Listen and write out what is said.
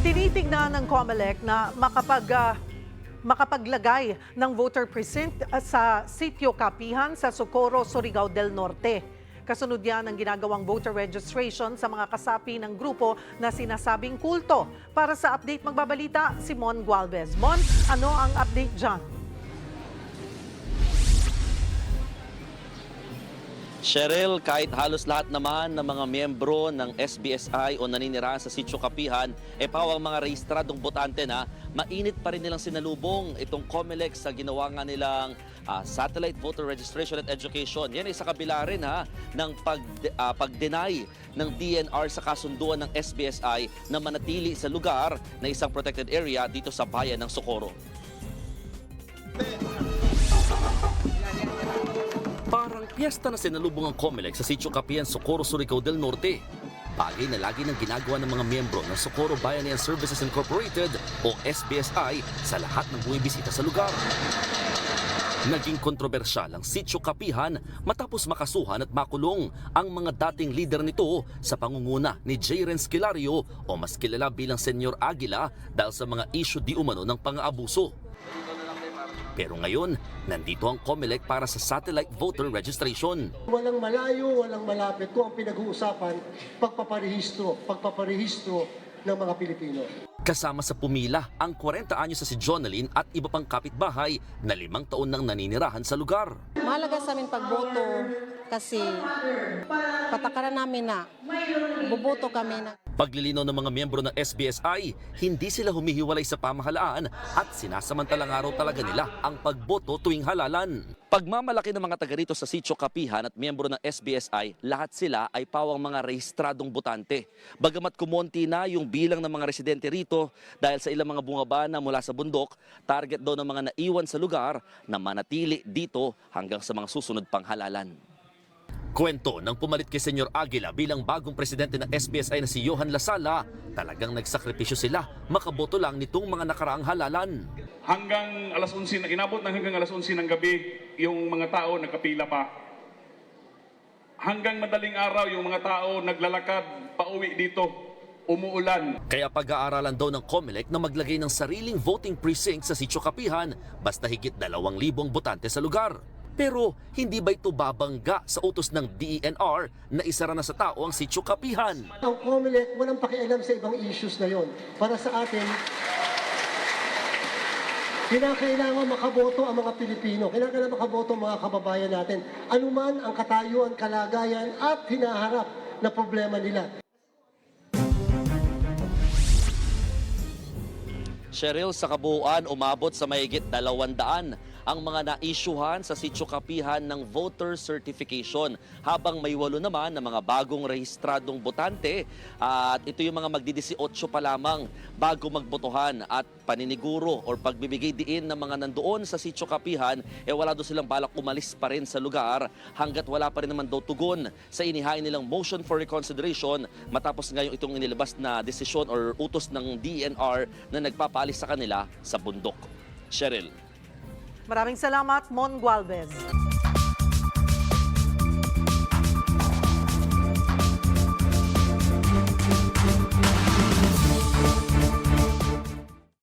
Tinitignan ng COMELEC na makapag, ah, makapaglagay ng voter precinct ah, sa sitio Kapihan sa Socorro, Surigao del Norte. Kasunod yan ang ginagawang voter registration sa mga kasapi ng grupo na sinasabing kulto. Para sa update magbabalita, si Mon Gualvez. Mon, ano ang update dyan? Cheryl, kahit halos lahat naman ng mga miyembro ng SBSI o naninirahan sa Sitio Kapihan, e pawang mga rehistradong botante na, mainit pa rin nilang sinalubong itong COMELEC sa ginawa nga nilang ah, satellite voter registration at education. Yan ay sa kabila rin ha, ng pag, ah, pag-deny ng DNR sa kasunduan ng SBSI na manatili sa lugar na isang protected area dito sa bayan ng Socorro. Parang piyesta na sinalubong ang COMELEC sa Sitio Capian, Socorro, Surigao del Norte. Bagay na lagi ng ginagawa ng mga miyembro ng Socorro Bayanihan Services Incorporated o SBSI sa lahat ng buwibisita sa lugar. Naging kontrobersyal ang Sitio Kapihan matapos makasuhan at makulong ang mga dating lider nito sa pangunguna ni J. Renz Kilario o mas kilala bilang Senyor Aguila dahil sa mga issue di umano ng pang-aabuso. Pero ngayon, nandito ang COMELEC para sa satellite voter registration. Walang malayo, walang malapit. Kung ang pinag-uusapan, pagpaparehistro, pagpaparehistro ng mga Pilipino. Kasama sa pumila ang 40 anyos sa si Jonalyn at iba pang kapitbahay na limang taon nang naninirahan sa lugar. Mahalaga sa amin pagboto kasi patakaran namin na buboto kami na Paglilinaw ng mga miyembro ng SBSI, hindi sila humihiwalay sa pamahalaan at sinasamantalang araw talaga nila ang pagboto tuwing halalan. Pagmamalaki ng mga taga rito sa Sitio Kapihan at miyembro ng SBSI, lahat sila ay pawang mga rehistradong botante. Bagamat kumonti na yung bilang ng mga residente rito dahil sa ilang mga bungabana mula sa bundok, target daw ng mga naiwan sa lugar na manatili dito hanggang sa mga susunod pang halalan. Kwento ng pumalit kay Senyor Aguila bilang bagong presidente ng SBSI na si Johan Lasala, talagang nagsakripisyo sila makaboto lang nitong mga nakaraang halalan. hanggang alas 11 na inabot ng hanggang alas 11 ng gabi yung mga tao nagkapila pa. Hanggang madaling araw yung mga tao naglalakad pauwi dito. Umuulan. Kaya pag-aaralan daw ng COMELEC na maglagay ng sariling voting precinct sa Sitio Kapihan basta higit 2,000 botante sa lugar. Pero hindi ba ito babangga sa utos ng DENR na isara na sa tao ang Sitio Kapihan? Ang COMELEC, walang pakialam sa ibang issues na yon. Para sa atin, kinakailangan makaboto ang mga Pilipino. Kinakailangan makaboto ang mga kababayan natin. Anuman ang katayuan, kalagayan at hinaharap na problema nila. Cheryl, sa kabuuan, umabot sa mahigit 200 ang mga naisyuhan sa Sitio Kapihan ng voter certification habang may walo naman na mga bagong rehistradong botante at ito yung mga magdi-18 pa lamang bago magbotohan at paniniguro or pagbibigay diin ng mga nandoon sa Sitio Kapihan eh wala doon silang balak umalis pa rin sa lugar hanggat wala pa rin naman daw tugon sa inihain nilang motion for reconsideration matapos ngayon itong inilabas na desisyon or utos ng DNR na nagpapaalis sa kanila sa bundok. Cheryl. Maraming salamat, Mon Gualvez.